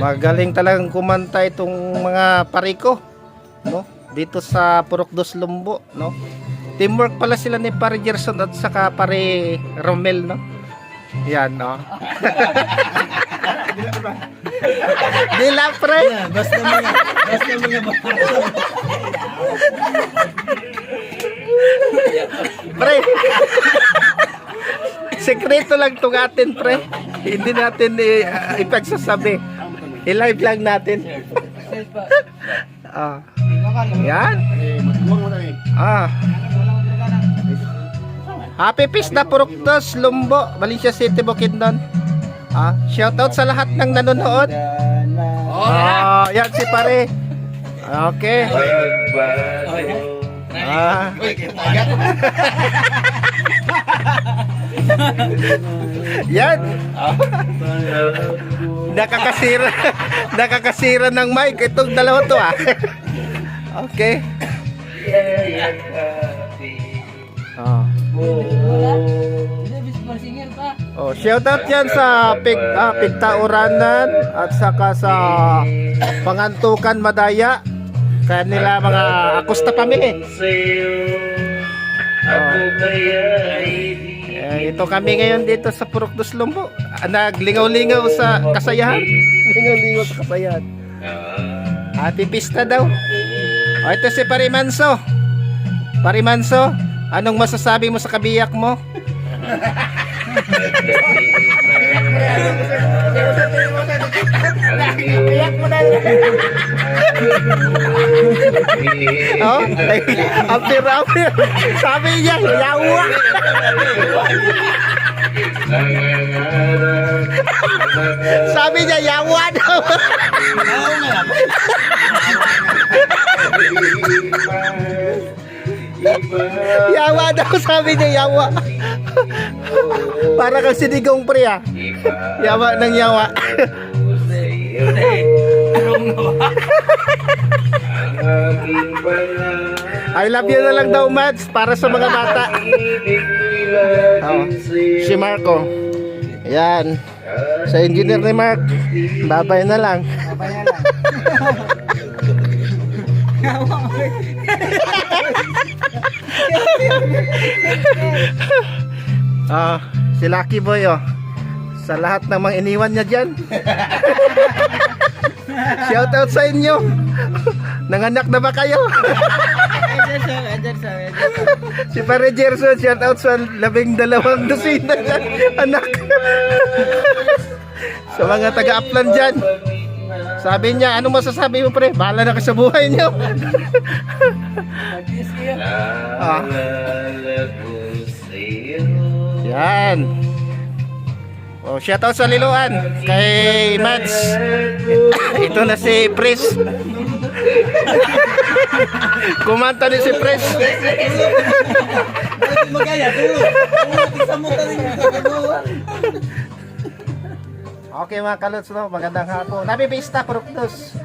Magaling talagang kumanta itong mga pariko, no? Dito sa Purok dos Lumbo, no? Teamwork pala sila ni Pare Gerson at saka Pare Romel, no? Yan, no? Dila, pre! Basta mga, basta mga Pre! Sekreto lang itong atin, pre. Hindi natin i- uh, ipagsasabi. I-live lang natin. Ah. Yan. Ah. Happy Peace na Puruktos, Lumbo, Valencia City, Bukidnon. Ah, shoutout sa lahat ng nanonood. Ah, yan si pare. Okay. Ah. Yan. Nakakasira. Nakakasira ng mic itong dalawa to ah. Okay. Ah. Oh, shoutout yan sa Pig ah, Pigtauranan at saka sa Pangantukan Madaya. Kanila mga Akusta Pamili. Oh. Eh, ito kami ngayon dito sa Purok dos Lumbo. Ah, Naglingaw-lingaw sa kasayahan. Lingaw-lingaw sa kasayahan. Happy pista daw. O, ito si Parimanso. Parimanso, anong masasabi mo sa kabiyak mo? Oh, apir apir. Sabi niya, yawa. Sabi niya, yawa daw. yawa daw, sabi niya, yawa. Para kang sinigong pre ah. Yawa ng yawa. I love you na lang daw, Mads, para sa mga bata. Oh, si Marco. Yan. Sa engineer ni Mark. Babay na lang. Ah, si Lucky Boy oh. Sa lahat ng mga iniwan niya diyan. Shout out sa inyo. Nanganak na ba kayo? si Pare Gerson, shout out sa labing dalawang dosina dyan. Anak. sa mga taga-upland dyan. Sabi niya, ano masasabi mo pre? Bahala na ka sa buhay niyo. ah. Yan. Oh, shout out sa Liloan kay Mads. Ito na si Pres. Kumanta ni si Pres. Okay mga kalots no, magandang hapon. Nabi Pista Proktos.